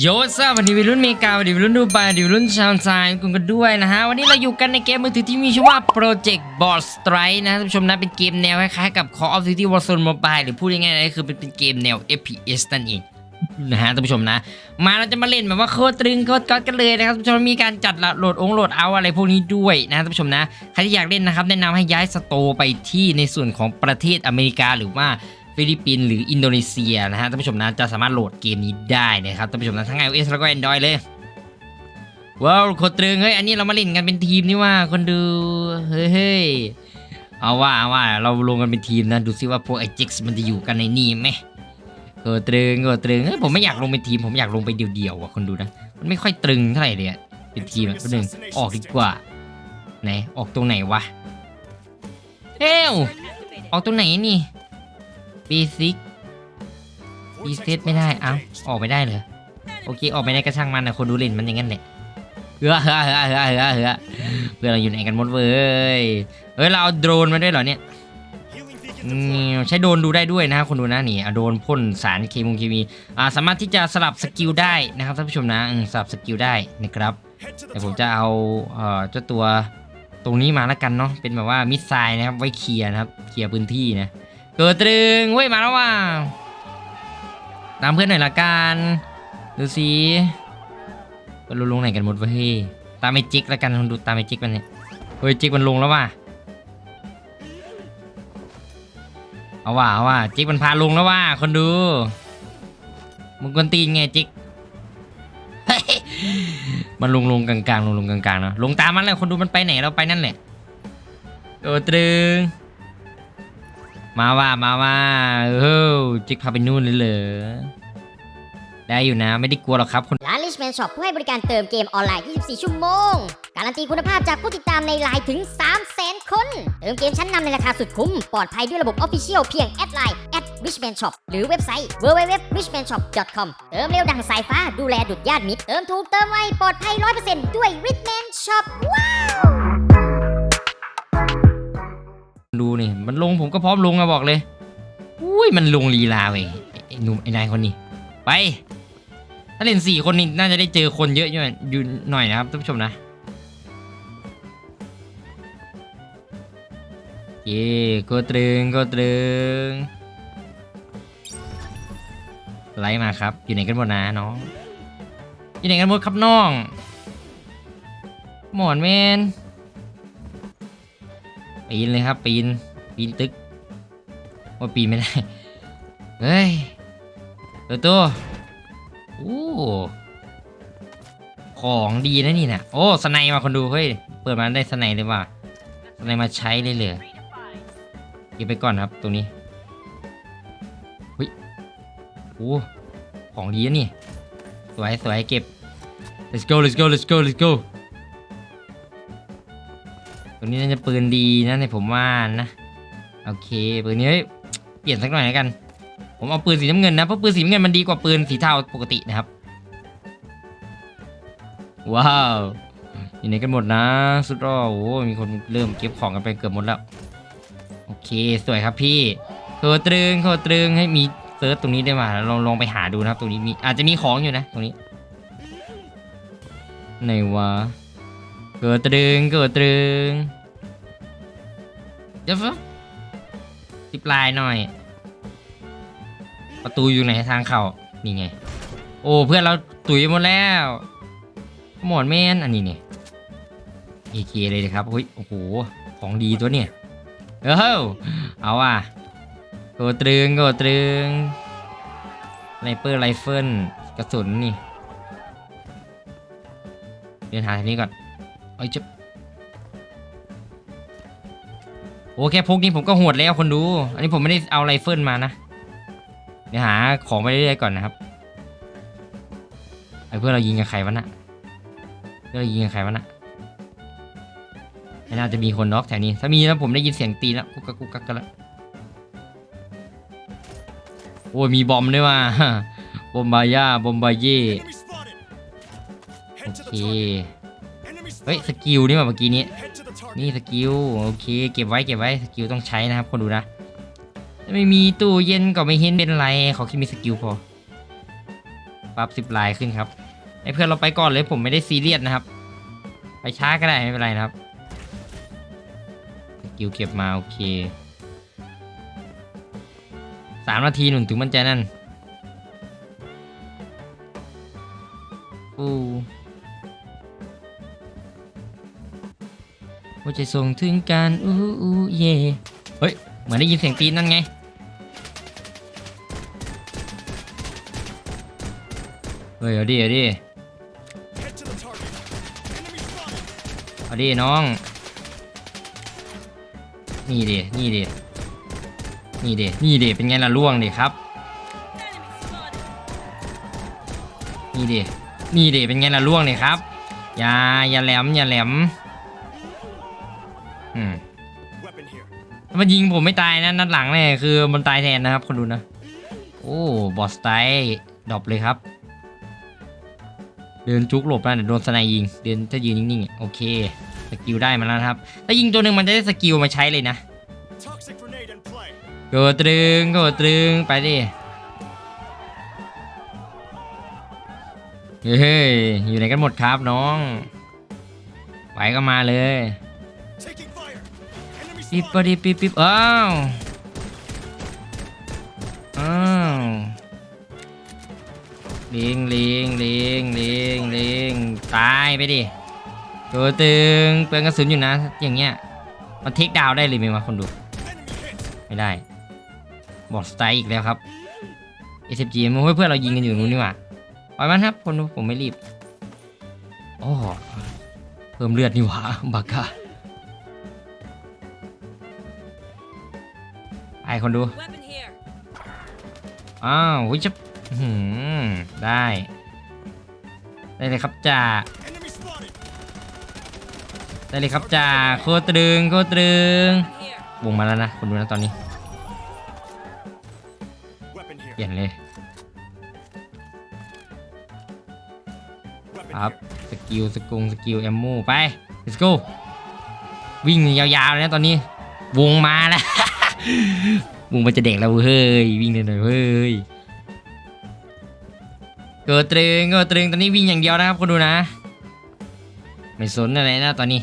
โยซ่าวันนี้วัยรุ่นเมกาวันนี้วัยรุ่นดูไบวันนี้วัยรุ่นชาวไซน์คุณกันด้วยนะฮะ วันนี้เราอยู่กันในเกมมือถือที่มีชื่อว่า Project Ball Strike นะท่านผู้ชมนะ เป็นเกมแนวคล้ายๆกับ Call of Duty Warzone Mobile หรือพูดง่ายๆก็คือเป็นเป็นเกมแนว FPS นั่นเองนะฮะท่านผู้ชมนะ มาเราจะมาเล่นแบบว่าโคตรตรึงโคตรก๊อตกันเลยนะครับท่านผู้ชมมีการจัดโหลดองโหลดเอาอะไรพวกนี้ด้วยนะท่านผู้ชมนะใครที่อยากเล่นนะครับแนะนำให้ย้ายสโตไปที่ในส่วนของประเทศอเมริกาหรือว่า ฟิลิปปินส์หรืออินโดนีเซียนะฮะท่านผู้ชมนะจะสามารถโหลดเกมนี้ได้นะครับท่านผู้ชมนะทั้ง iOS แล้วก็ Android เลยว้าวโคตรตรึงเฮ้ยอันนี้เรามาเล่นกันเป็นทีมนี่ว่าคนดูเฮ้ยเอาว่าเอาว่าเราลงกันเป็นทีมนะดูซิว่าพวกไอจิกส์มันจะอยู่กันในนี่ไหมเออตรึงเออตรึงเฮ้ยผมไม่อยากลงเป็นทีมผมอยากลงไปเดี่ยวๆว่ะคนดูนะมันไม่ค่อยตรึงเท่าไหร่เลยเป็นทีมคนหนึ่งออกดีกว่าไหนออกตรงไหนวะเอ้วออกตรงไหนนี่ บีซิกบีเซตไม่ได้ เอ้า ออกไม่ได้เหรอ โอเค ออกไม่ได้ก็ช่างมันนะคนดูเล่นมันอย่างนั้นแหละเฮ้อเฮ้อเฮ้อเฮ้อเฮ้อเฮ้อเพื่อนเราอยู่ไหนกันหมดเว้ย เฮ้ย เราเอาโดรนมาด้วยเหรอเนี่ยใช้โดรนดูได้ด้วยนะครับคนดูนะนี่อะโดรนพ่นสารเคมีเคมีสามารถที่จะสลับสกิลได้นะครับท่านผู้ชมนะสลับสกิลได้นะครับแต่ผมจะเอาเอ่อเจ้าตัวตรงนี้มาแล้วกันเนาะเป็นแบบว่ามิสไซล์นะครับไว้เคลียร์นะครับเคลียร์พื้นที่นะ เกิดตรึงเว้ยมาแล้วว่าตามเพื่อนหน่อยละกันดูสิก็ลงลงไหนกันหมดวะเฮ้ยตามไอจิกล้วกันดูตามไอจิกมันเนี่ยเฮ้ยจิกมันลงแล้วว่ะเอาว่าเอาว่าจิกมันพาลงแล้วว่าคนดูมึงกวนตีนไงจิกมันลงลงกลางๆลงลงกลางๆเนาะลงตามมันเลยคนดูมันไปไหนเราไปนั่นแหละโอ้ตรึง มาว่ามาว่าเออจิกพาไปนู่นเลยเหรอได้อยู่นะไม่ได้กลัวหรอกครับคนร้าน Richman Shop ผู้ให้บริการเติมเกมออนไลน์ 24 ชั่วโมง การันตีคุณภาพจากผู้ติดตามในไลน์ถึง 300,000 คน เติมเกมชั้นนำในราคาสุดคุ้ม ปลอดภัยด้วยระบบ Official เพียงแอดไลน์ @richman shop หรือเว็บไซต์ www.richmanshop.com เติมเร็วดังสายฟ้าดูแลดุดญาติมิตร เติมถูกเติมไวปลอดภัย 100%ด้วย Richman Shop ว้าว มันลงผมก็พร้อมลงอะบอกเลย อุ้ยมันลงลีลาเว้ยไอ้หนุ่มไอ้นายคนนี้ ไป ถ้าเล่นสี่คนนี่น่าจะได้เจอคนเยอะอยู่อยู่หน่อยนะครับท่านผู้ชมนะเย่ก็ตรึงก็ตรึงไลค์มาครับ อยู่ไหนกันหมดนะน้องอยู่ไหนกันหมดครับน้อง หมอนแมนปีนเลยครับปีน ปีนตึกว่าปีนไม่ได้ เฮ้ยตัวตัวโอ้ของดีนะนี่นะโอ้สไนมาคนดูเฮ้ยเปิดมาได้สไนเลยว่ะสไนมาใช้เลยเลยเก็บไปก่อนครับตรงนี้เฮ้ยโอ้ของดีนะนี่สวยสวยเก็บ let's go let's go let's go let's go ตัวนี้น่าจะปืนดีนะในผมว่านะ โอเคปืนนี้เปลี่ยนสักหน่อยแล้วกัน ผมเอาปืนสีน้ำเงินนะเพราะปืนสีน้ำเงินมันดีกว่าปืนสีเทาปกตินะครับ ว้าวอยู่ไหนกันหมดนะ สุดรอโอ้มีคนเริ่มเก็บของกันไปเกือบหมดแล้ว โอเคสวยครับพี่โคตรึงโคตรึงให้มีเซิร์ชตรงนี้ได้มาลองลองไปหาดูนะครับ ตรงนี้มีอาจจะมีของอยู่นะตรงนี้ไหนวะเกิดตรึงเกิดตรึงเดี๋ยว ฟะสิบลายหน่อย ประตูอยู่ไหนทางเข้านี่ไง โอ้เพื่อนเราตุ๋ยหมดแล้วหมอนแมนอันนี้เนี่ยเอเคเลยนะครับเฮ้ยโอ้โหของดีตัวเนี่ยเออเอาว่ะโกตรึงโกตรึงไนเปอร์ไรเฟิลกระสุนนี่เดินหาทางนี้ก่อนเอ้ยจะ โอเคพวกนี้ผมก็โหดแล้วคนดู อันนี้ผมไม่ได้เอาไรเฟิลมานะ เดี๋ยวหาของไปเรื่อยๆก่อนนะครับไอ้เพื่อนเรายิงกับใครวะน่ะเพื่อนเรายิงกับใครวะน่ะไม่น่าจะมีคนน็อกแถวนี้ ถ้ามีแล้วผมได้ยินเสียงตีแล้วกุกกักกุกกักกันแล้วโอ้ยมีบอมด้วยว่ะบอมบาย่าบอมบาเย่โอเค เฮ้ยสกิลนี่ว่าเมื่อกี้นี้ นี่สกิลโอเคเก็บไว้เก็บไว้สกิลต้องใช้นะครับคนดูนะไม่มีตู้เย็นก็ไม่เห็นเป็นไรขอแค่มีสกิลพอปรับสิบลายขึ้นครับให้เพื่อนเราไปก่อนเลยผมไม่ได้ซีเรียสนะครับ ไปช้าก็ได้ไม่เป็นไรนะครับสกิลเก็บมาโอเคสามนาทีหนุนถึงมันใจนั่น ว่าจะส่งถึงการอู้อู้เย่เฮ้ย เหมือนได้ยินเสียงตีนนั่นไง เฮ้ย เอาดิ เอาดิ เอาดิน้อง นี่ดิ นี่ดิ นี่ดิ นี่ดิ เป็นไงล่ะล่วงดิครับ นี่ดิ นี่ดิ เป็นไงล่ะล่วงดิครับ อย่า อย่าแหลม อย่าแหลม มันยิงผมไม่ตายนะนัดหลังเนี่ยคือมันตายแทนนะครับคนดูนะ โอ้บอสไตดรอปเลยครับ เดินจุกหลบนะเดี๋ยวโดนสไนยิง เดินถ้ายืนนิ่งๆโอเคสกิลได้มาแล้วครับถ้ายิงตัวหนึ่งมันจะได้สกิลมาใช้เลยนะ Toxic grenade in play. โกตรึงโกตรึงไปดิเฮ้ยอยู่ไหนกันหมดครับน้องไหวก็มาเลย ปิ๊บปดิปิ๊บปิ๊บอ้าว อ้าวเลิงเลิงเลิงเลิงเลิงตายไปดิ ตัวตึงเปลืองกระสุนอยู่นะ อย่างเงี้ย มันเทคดาวได้เลยไหมวะคนดู ไม่ได้ บอดสไตล์อีกแล้วครับ SFG มันเพื่อนเรายิงกันอยู่นู้นนี่หว่าปล่อยมันครับ คนดูผมไม่รีบ โอ้เพิ่มเลือดนี่หว่าบักกะ ไปคนดู อ้าววิจะอื้อหือได้ ได้เลยครับจ่าได้เลยครับจ่าโคตรตรึงโคตรตรึงวงมาแล้วนะคนดูนะตอนนี้ เปลี่ยนเลยครับสกิลสกุงสกิลแอมโมไป let's go วิ่งยาวๆเลยนะตอนนี้ วงมาแล้ว วงมันจะเด็กแล้วเฮ้ยวิ่งเลยหน่อยเฮ้ยเกิดตรึงเกิดตรึงตอนนี้วิ่งอย่างเดียวนะครับคนดูนะ ไม่สนอะไรนะตอนนี้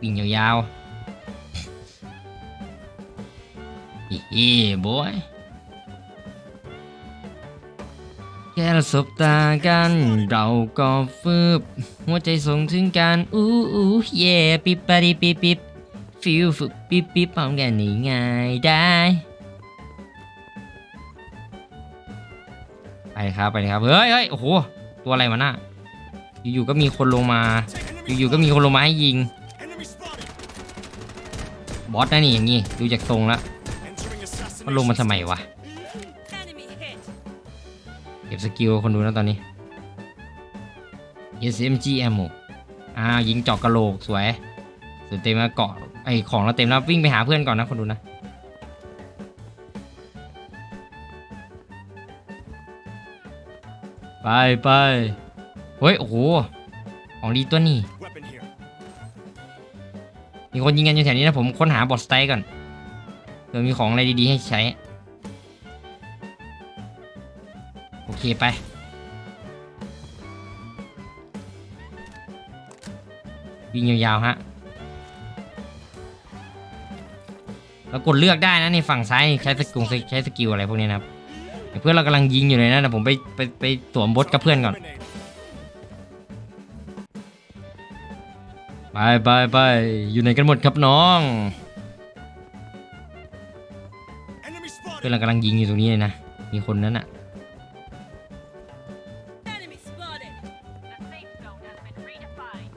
วิ่งยาวๆอีอีบอยแค่เราสบตากัน เราก็ฟืบหัวใจส่งถึงกันอู้อู้เย่ปิบปะดิปิปิบ ฟิวฝึกปิ๊บปิ๊บพร้อมกันนี่ง่ายได้ ไปครับไปครับ เฮ้ยเฮ้ยโอ้โห ตัวอะไรมาน่ะอยู่ๆก็มีคนลงมา อยู่ๆก็มีคนลงมาให้ยิง บอสนะนี่อย่างงี้ดูจากทรงแล้วมันลงมาทำไมวะ เก็บสกิลคนดูนะตอนนี้ SMG ammo อ้าวยิงจาะกระโหลกสวย สุดเต็มแล้วเกาะไอของเราเต็มแล้ววิ่งไปหาเพื่อนก่อนนะคนดูนะไปไปเฮ้ยโอ้โหของดีตัวนี้ Weapon here. มีคนยิงกันอยู่แถวนี้นะผมค้นหาบอสไตก่อนเผื่อมีของอะไรดีๆให้ใช้ โอเคไปวิ่งยาวๆฮะ แล้วกดเลือกได้นะในฝั่งซ้ายใช้สกิลใช้สกิลอะไรพวกนี้นะครับเพื่อนเรากำลังยิงอยู่เลยนะแต่ผมไปไปไปสวมบทกับเพื่อนก่อนไปไปไปอยู่ไหนกันหมดครับน้องเพื่อนเรากำลังยิงอยู่ตรงนี้เลยนะมีคนนั้นอะ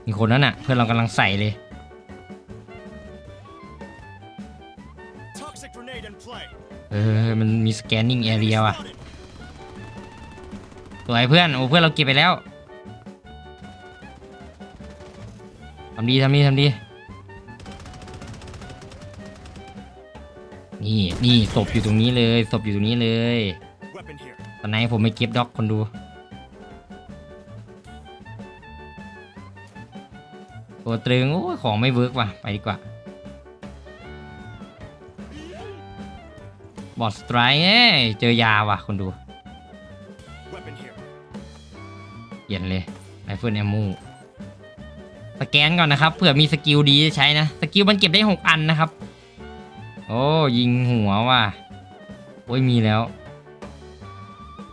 มีคนนั้นอะเพื่อนเรากำลังใส่เลย เออมันมีสแกนนิ่งแอเรียว่ะสวยเพื่อนโอ้เพื่อนเราเก็บไปแล้วทำดีทำดีทำดีนี่นี่ศพอยู่ตรงนี้เลยศพอยู่ตรงนี้เลยตอนไหนผมไม่เก็บด็อกคนดูตัวตรึงโอ้ของไม่เวิร์กว่ะไปดีกว่า บอสสไตร์เอ้ยเจอยาว่ะคนดู Weapon here. ลี่ยนเลยไรเฟิลแอมมูสแกนก่อนนะครับเผื่อมีสกิลดีจะใช้นะ สกิลมันเก็บได้ 6 อันนะครับ โอ้ยิงหัวว่ะโอ้ยมีแล้ว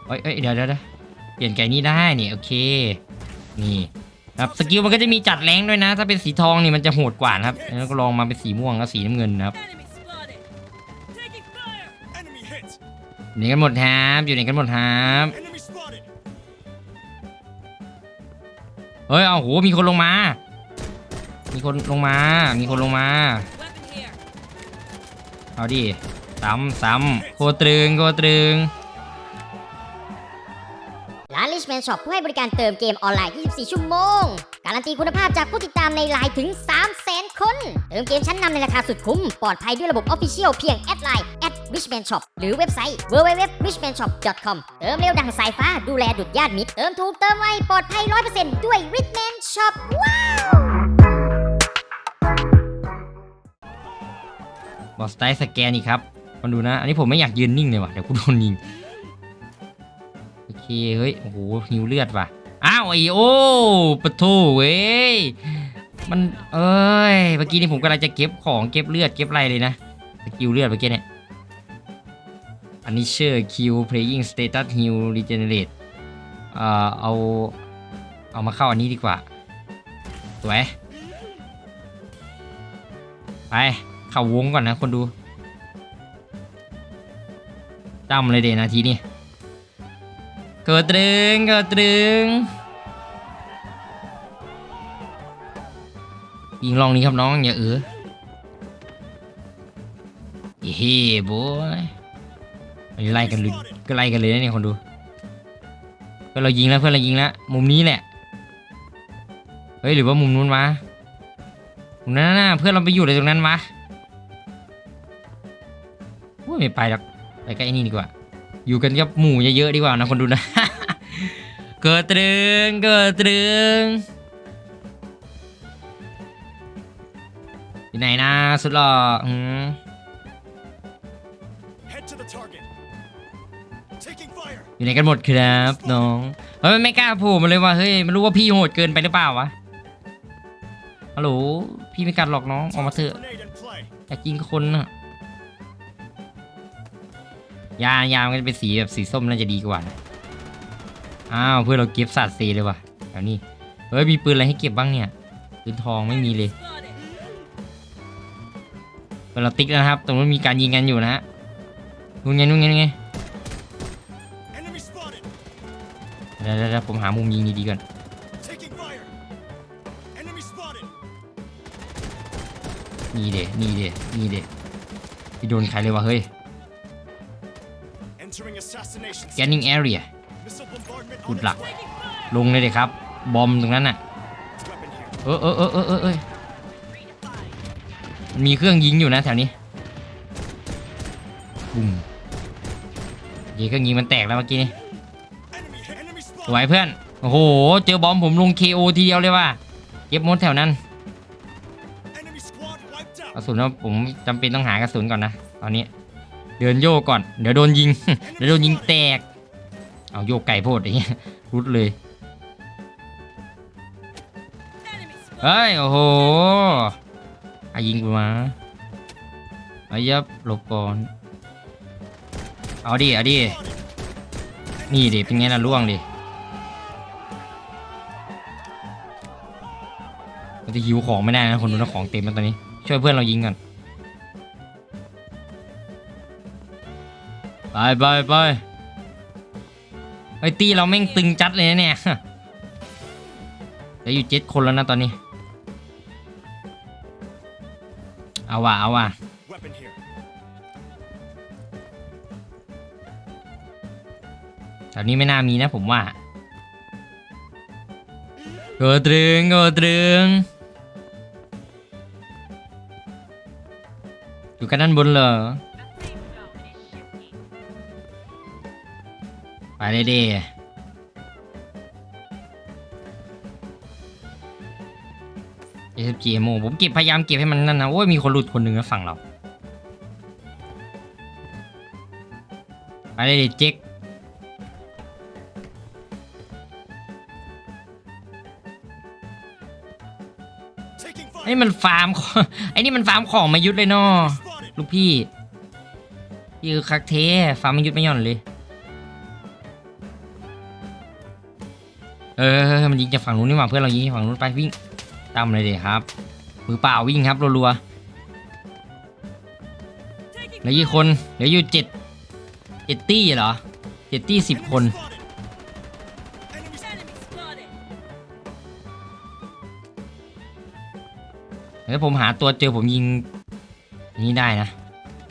เอ้ยเอ้ยเดี๋ยวเดี๋ยวเปลี่ยนไก่นี้ได้นี่โอเค นี่ครับสกิลมันก็จะมีจัดแรงด้วยนะ ถ้าเป็นสีทองนี่มันจะโหดกว่านะครับแล้วก็ลองมาเป็นสีม่วงกับสีน้ำเงินนะครับ อยู่ไหนกันหมดครับอยู่ไหนกันหมดครับ Enemy spotted. เฮ้ยเอาโหมีคนลงมา มีคนลงมา มีคนลงมา Weapon here. เอาดิซ้ำซ้ำโคตรึงโคตรึงร้าน Richman Shop ผู้ให้บริการเติมเกมออนไลน์ 24 ชั่วโมง การันตีคุณภาพจากผู้ติดตามในไลน์ถึง 300,000 คน เติมเกมชั้นนำในราคาสุดคุ้ม ปลอดภัยด้วยระบบ Official เพียงแอดไลน์ @richman shop หรือเว็บไซต์ www.richmanshop.com เติมเร็วดังสายฟ้าดูแลดุดญาติมิตร เติมถูกเติมไวปลอดภัย 100%ด้วย Richman Shop ว้าวบอสไตสแกนอีกครับมาดูนะ อันนี้ผมไม่อยากยืนนิ่งเลยว่ะ เดี๋ยวกูโดนยิง โอเค เฮ้ย โอ้โหหิวเลือดว่ะ อ้าวไอโอปะโถเว้ยมันเอ้ยเมื่อกี้นี่ผมกำลังจะเก็บของเก็บเลือดเก็บอะไรเลยนะสกิลเลือดเมื่อกี้เนี่ยอันนี้เชื่อคิว playing status heal regenerate เอ่อเอาเอามาเข้าอันนี้ดีกว่าสวยไปเข้าวงก่อนนะคนดูจำเลยเดนาทีนี้เกิดตรึงเกิดตรึง ยิงลองนี้ครับน้องอย่าเออเฮ้บอยไล่กันเลยก็ไล่กันเลยนะเนี่ยคนดูเพื่อนเรายิงแล้วเพื่อนเรายิงแล้วมุมนี้แหละเฮ้ยหรือว่ามุมนู้นวะมุมนั้นน่ะเพื่อนเราไปอยู่อะไรตรงนั้นวะโอ้ไม่ไปหรอกไปใกล้นี่ดีกว่า อยู่กันกับหมู่เยอะๆดีกว่านะคนดูนะ เกิดตรึงเกิดตรึง อยู่ไหนนะสุดหล่ออืม Head to the target. Taking fire. อยู่ไหนกันหมดครับน้องเฮ้ยมันไม่กล้าโผูมาเลยว่าเฮ้ยไม่รู้ว่าพี่โหดเกินไปหรือเปล่าวะฮัลโหลพี่ไม่กัดหรอกน้องออกมาเถอะ Grenade in play. อยากยิงคนน่ะยายามันก็จะเป็นสีแบบสีส้มน่าจะดีกว่านะอ้าวเพื่อนเราเก็บสัตว์สีเลยว่ะแถวนี้เฮ้ยมีปืนอะไรให้เก็บบ้างเนี่ยปืนทองไม่มีเลย Spotted. เพื่อนเราติ๊กแล้วนะครับตรงนู้นมีการยิงกันอยู่นะฮะนู่นไงนู่นไงนู่นไง Enemy spotted. เดี๋ยวเดี๋ยวเดี๋ยวผมหามุมยิงดีๆก่อน Taking fire. Enemy spotted. นี่เดนี่เดนี่เดพี่โดนใครเลยวะเฮ้ย Entering assassination. scanning area Missile bombardment Good on luck. its way. ลงเลยเด็ครับ บอมตรงนั้นน่ะ Weapon here. เออเออเออเออเออเออ มีเครื่องยิงอยู่นะแถวนี้บุ้มยีเครื่องยิงมันแตกแล้วเมื่อกี้นี่สวยเพื่อน โอ้โห เจอบอมผมลง KO ทีเดียวเลยว่ะเก็บมดแถวนั้นกระสุนว่าผมจำเป็นต้องหากระสุนก่อนนะ ตอนนี้ เดินโยกก่อน เดี๋ยวโดนยิง เดี๋ยวโดนยิงแตก เอาโยกไก่โพดอย่างเงี้ยรุดเลยเฮ้ย โอ้โห อายิงกูมาอายับหลบก่อน เอาดิ เอาดิ นี่ดิ เป็นไงล่ะล่วงดิมันจะหิวของไม่ได้นะคนดูนะของเต็มแล้วตอนนี้ ช่วยเพื่อนเรายิงก่อน ไปไปไปไอ้ตีเราแม่งตึงจัดเลยนะเนี่ยเหลืออยู่เจ็ดคนแล้วนะตอนนี้ เอาว่ะเอาว่ะ Weapon here. แถวนี้ไม่น่ามีนะผมว่าเกิดตรึงเกิดตรึงอยู่กันด้านบนเหรอ The safe zone is shifting. ไปเลยดิ SFG MO ผมเก็บพยายามเก็บให้มันนั่นนะ โอ้ย มีคนหลุดคนหนึ่งนะฝั่งเราไปเลยเจ๊กไอ้มันฟาร์มไอ้นี่มันฟาร์มของมายุดเลยนาะลูกพี่ยือคักเทฟาร์มมายุดไม่ย่อนเลย เออ มันยิงจากฝั่งนู้นนี่หว่าเพื่อนเรายิงฝั่งนู้นไปวิ่ง ตามเลยดีครับมือเปล่าวิ่งครับรัวๆเหลือกี่คนเหลืออยู่เจ็ดเจ็ดตี้เหรอเจ็ดตี้สิบคนเฮ้ยผมหาตัวเจอผมยิงนี้ได้นะ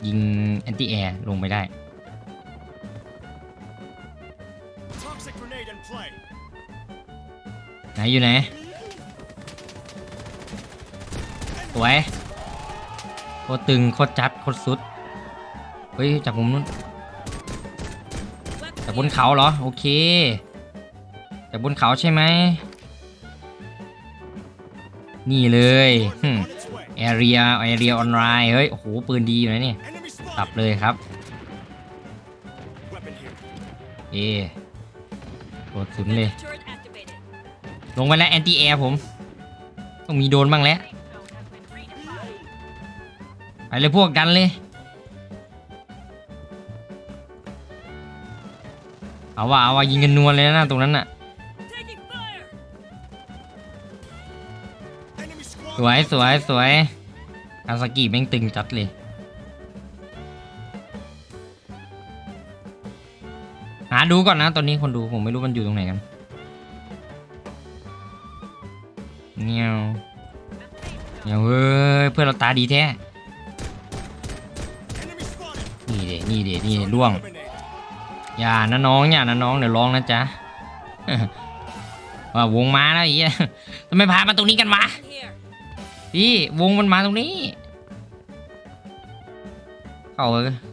ยิงแอนตี้แอร์ลงไปได้ไหนอยู่ไหน วย โคตรตึง โคตรจัด โคตรสุด เฮ้ย จากมุมนู้น จากบนเขาเหรอ โอเค จากบนเขาใช่ไหม นี่เลยแอเรียแอเรียออนไลน์เฮ้ย โอ้โห ปืนดีอยู่นะนี่ตับเลยครับ เอโคตรสุดเลย ลงไปแล้วแอนตี้แอร์ผม ต้องมีโดนบ้างแล้ว ไปเลยพวกกันเลย เอาว่าเอาว่ายิงกันนวลเลยนะตรงนั้นน่ะสวยสวยสวยคาสกิแม่งตึงจัดเลยหาดูก่อนนะตอนนี้คนดูผมไม่รู้มันอยู่ตรงไหนกันเงี้ยวเงี้ยวเฮ้ยเพื่อนเราตาดีแท้ นี่เดนี่เดนี่เดล่วง อย่านะน้องอย่านะน้องเดี๋ยวร้องนะจ๊ะว่าวงมาแล้วไอ้เหี้ยทำไมพามาตรงนี้กันวะพี่วงมันมาตรงนี้ เข้า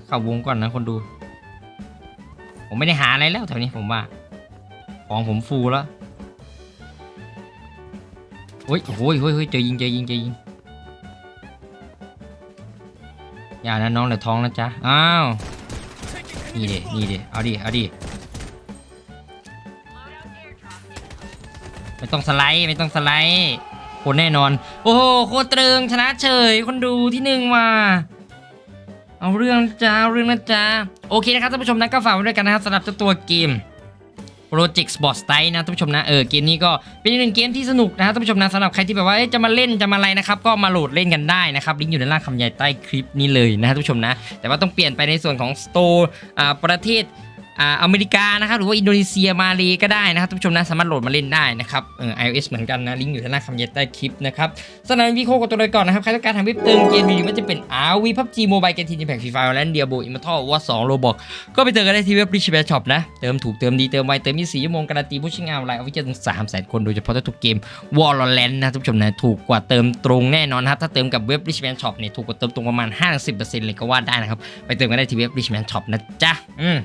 เข้าวงก่อนนะคนดู ผมไม่ได้หาอะไรแล้วแถวนี้ผมว่า ของผมฟูแล้วโอ้ยโอ้ยโอ้ยโอ้ยเจอยิงเจอยิงเจอยิง อย่านะน้องเดี๋ยวท้องนะจ๊ะ อ้าว นี่เดนี่เดเอาดิ เอาดิ ไม่ต้องสไลด์ ไม่ต้องสไลด์คนแน่นอน โอ้โห โคตรตรึงชนะเฉย คนดูที่หนึ่งมาเอาเรื่องนะจ้าเอาเรื่องนะจ้าโอเคนะครับท่านผู้ชมนะก็ฝากไว้ด้วยกันนะครับสำหรับเจ้าตัวเกม Project Sport Style นะท่านผู้ชมนะเออเกมนี้ก็เป็นอีกหนึ่งเกมที่สนุกนะท่านผู้ชมนะสำหรับใครที่แบบว่าจะมาเล่นจะมาอะไรนะครับก็มาโหลดเล่นกันได้นะครับลิงก์อยู่ในล่างคำใหญ่ใต้คลิปนี้เลยนะท่านผู้ชมนะ แต่ว่าต้องเปลี่ยนไปในส่วนของ Store อ่าประเทศ อ่าอเมริกานะครับหรือว่าอินโดนีเซียมาเลก็ได้นะครับท่านผู้ชมนะสามารถโหลดมาเล่นได้นะครับเออ iOS เหมือนกันนะลิงก์อยู่ที่หน้าคำเย็นใต้คลิปนะครับสำหรับวิโคกับตัวเลยก่อนนะครับใครต้องการทำเว็บเติมเกมดีๆว่าจะเป็น RV PUBG Mobile เกมทีมแพงฟรีไฟล์แลนเดียโบอิมทัลว่า2โลบอกก็ไปเติมกันได้ที่เว็บ Rich Bear Shop นะเติมถูกเติมดีเติมไวเติม24ชั่วโมงการันตีผู้ใช้งานออนไลน์เอาไว้เจอถึง3แสนคนโดยเฉพาะทุกเกม Valorant นะท่านผู้ชมนะถูกกว่าเติมตรงแน่นอนนะครับถ้าเติมกับเว็บ Rich Man Shop เนี่ยถูกกว่าเติมตรงประมาณ 50%เลยก็ว่าได้นะครับไปเติมกันได้ที่เว็บ Rich Man Shop นะจ๊ะอืม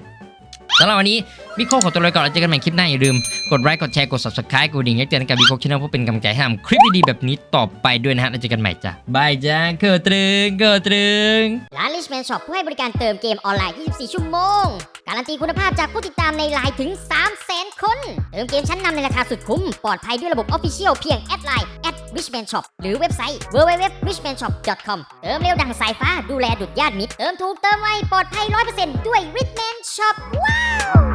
สำหรับวันนี้บิ๊กโคขอตัวลาไปก่อนแล้วเจอกันใหม่คลิปหน้าอย่าลืม กดไลค์กดแชร์กด subscribe กดดิ่งแจ้งเตือนกับบิ๊กโคชแนลเพื่อเป็นกำลังใจให้ทำคลิปดีๆแบบนี้ต่อไปด้วยนะฮะแล้วเจอกันใหม่จ้ะบายจ้าเกิดตรึงเกิดตรึงร้าน Richman Shop ผู้ให้บริการเติมเกมออนไลน์ 24 ชั่วโมง การันตีคุณภาพจากผู้ติดตามในไลน์ถึง 300,000 คน เติมเกมชั้นนำในราคาสุดคุ้มปลอดภัยด้วยระบบ Official เพียงแอดไลน์ @richman shop หรือเว็บไซต์ www.richmanshop.com เติมเร็วดังสายฟ้าดูแลดุดญาติมิตร เติมถูกเติมไวปลอดภัย 100%ด้วย Richman Shop ว้าว